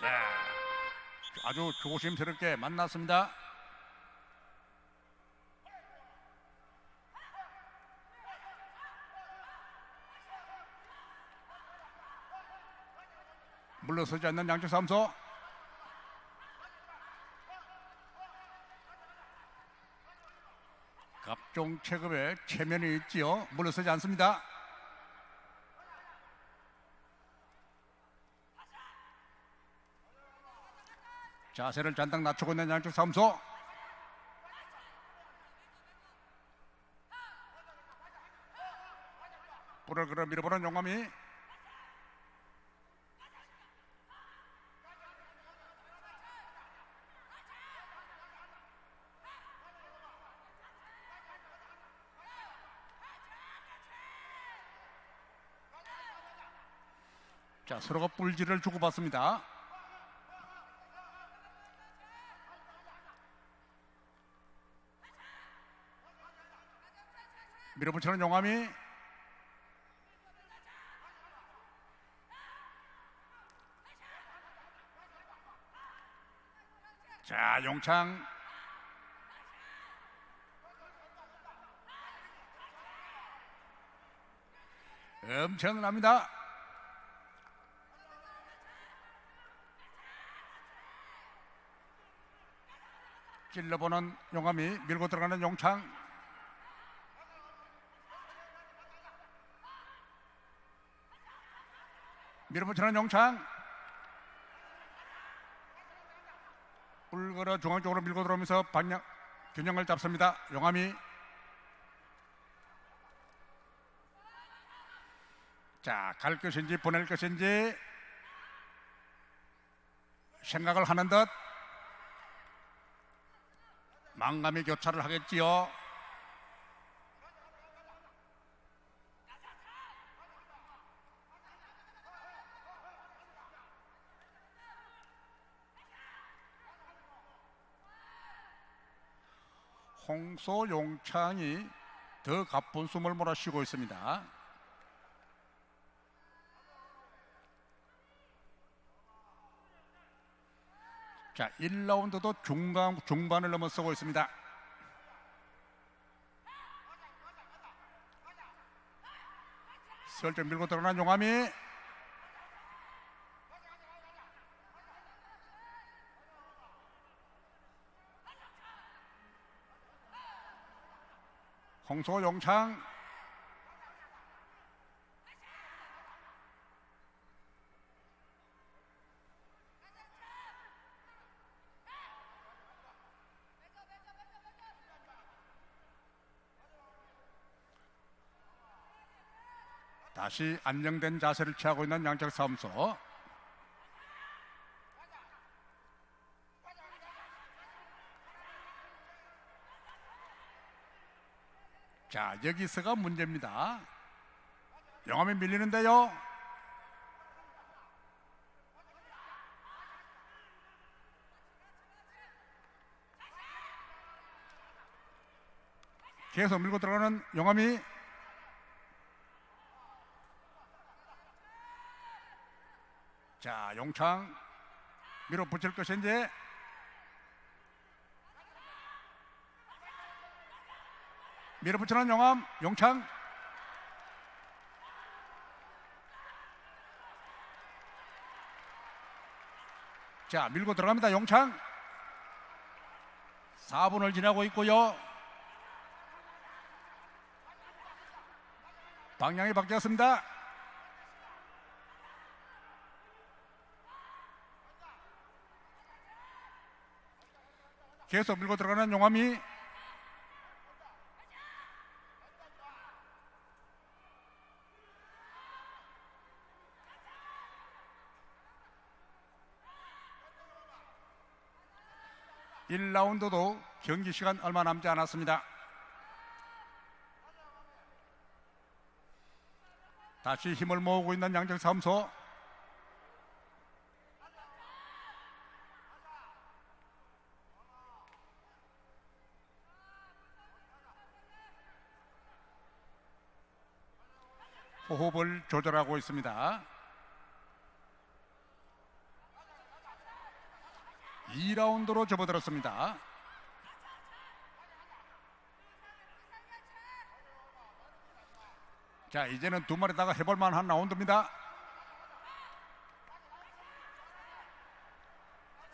자, 아주 조심스럽게 만났습니다. 물러서지 않는 양쪽 삼소. 갑종 체급에 체면이 있지요. 물러서지 않습니다. 자세를 잔뜩 낮추고 있는 양쪽 삼소. 뿔을 끌어 밀어보는 용감이 자 서로가 뿔질을 주고받습니다. 밀어붙이는 용암이 자 용창 엄청납니다. 찔러보는 용암이 밀고 들어가는 용창 밀어붙이는 용창 뿔걸어 중앙 쪽으로 밀고 들어오면서 방향 균형을 잡습니다. 용암이 자, 갈 것인지 보낼 것인지 생각을 하는 듯 망감이 교차를 하겠지요. 홍소 용창이 더 가쁜 숨을 몰아쉬고 있습니다. 자, 1라운드도 중간, 중반을 넘어서고 있습니다. 슬쩍 밀고 들어간 용암이 홍소 용창. 다시 안정된 자세를 취하고 있는 양적 사무소 자 여기서가 문제입니다. 영암이 밀리는데요. 계속 밀고 들어가는 영암이 자 용창 밀어붙일 것인지 밀어붙이는 용암 용창. 자 밀고 들어갑니다. 용창. 4분을 지나고 있고요. 방향이 바뀌었습니다. 계속 밀고 들어가는 용암이 (1라운드도) 경기 시간 얼마 남지 않았습니다 다시 힘을 모으고 있는 양적 사무소 호흡을 조절하고 있습니다. 2라운드로 접어들었습니다. 자, 이제는 두 마리다가 해볼 만한 라운드입니다.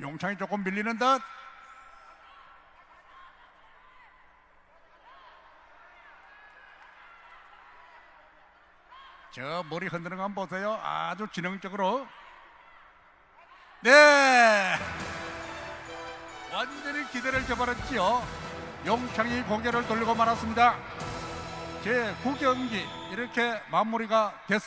용창이 조금 밀리는 듯. 저 머리 흔드는 거 한번 보세요. 아주 지능적으로. 네. 완전히 기대를 저버렸지요. 용창이 고개를 돌리고 말았습니다. 제 9경기 이렇게 마무리가 됐습니다.